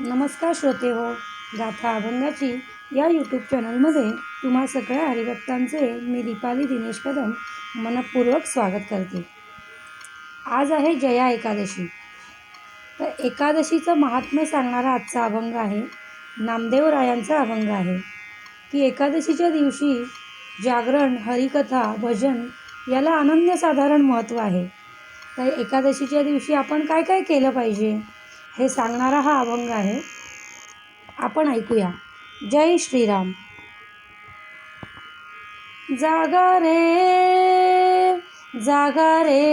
नमस्कार श्रोते हो गाथा अभंगाची या यूट्यूब चॅनलमध्ये तुम्हा सगळ्या हरिभक्तांचे मी दीपाली दिनेश कदम मनपूर्वक स्वागत करते. आज आहे जया एकादशी. तर एकादशीचं महात्म्य सांगणारा आजचा अभंग आहे नामदेवरायांचा अभंग आहे. की एकादशीच्या दिवशी जागरण हरिकथा भजन याला अनन्यसाधारण महत्त्व आहे. तर एकादशीच्या दिवशी आपण काय काय केलं पाहिजे? हे सांगणारा हा अभंग आहे. आपण ऐकूया. जय श्रीराम. जागा रे जागा रे.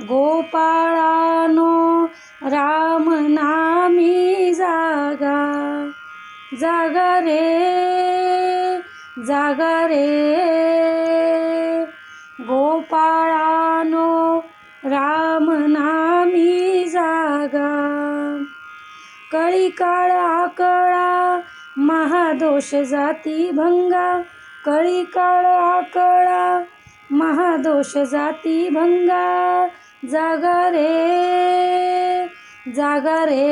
गोपाळानो राम नामी जागा. जागा रे जागा रे. गोपाळानो काळा आकळा महादोष जाती भंगा. कळी काळा आकळा महादोष जाती भंगा. जागा रे जागा रे.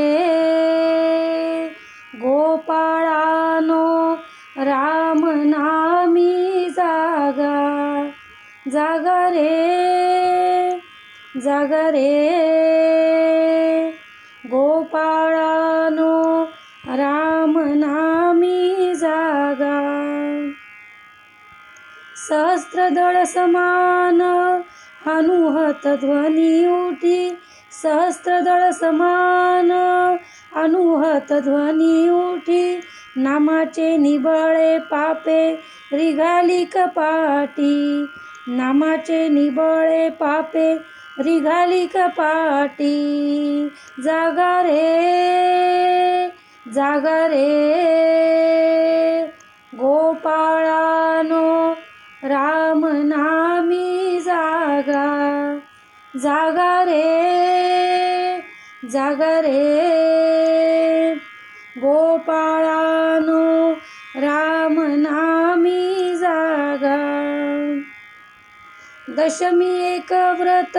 गोपाळानो राम नामी जागा. जागा रे जागा रे. गोपाळा राम नामी जागा। सहस्त्रदळ समान हनुहत ध्वनी उठी। सहस्त्रदळ समान अनुहत ध्वनी उठी। नामाचे निबळे पापे रिघाली कपाटी नामाचे निबळे पापे रिघाली कपाटी जागा रे जागा रे. गोपाळानो राम नामी जागा. जागा रे. जागा रे. गोपाळानो राम नामी जागा. दशमी एक व्रत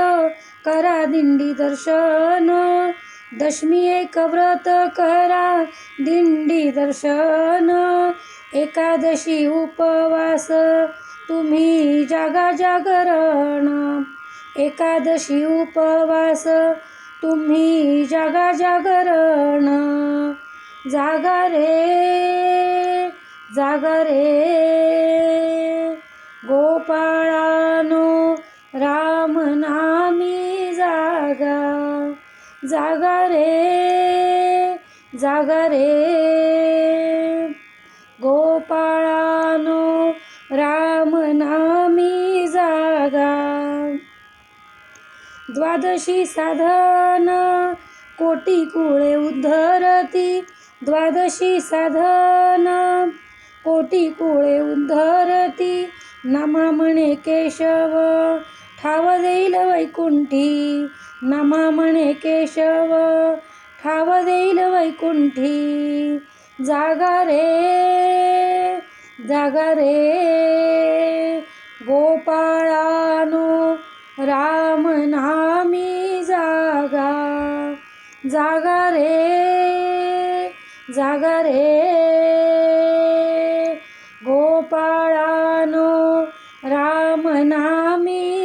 करा दिंडी दर्शन. दशमी एक व्रत करा. दिंडी दर्शन. एकादशी उपवास. तुम्ही जागा जागरण. एकादशी उपवास. तुम्ही जागा जागरण. जागा रे जागा रे. गोपाळानो राम जागा रे जागा रे. गोपाळानो राम नामी जागा. द्वादशी साधन कोटी कुळे उद्धरती. द्वादशी साधन कोटी कुळे उद्धरती. नमा म्हणे केशव ठाव देईल वैकुंठी. नमा म्हणे केशव ठाव देईल वैकुंठी. जागा रे जागा रे. गोपाळानो राम नामी जागा. जागा रे जागा रे. गोपाळानो राम नामी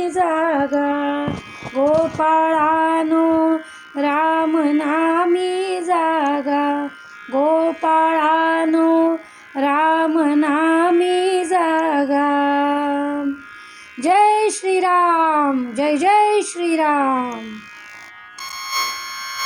गोपाळानो राम नामी जागा. गोपाळानो राम नामी जागा. जय श्रीराम जय जय श्रीराम.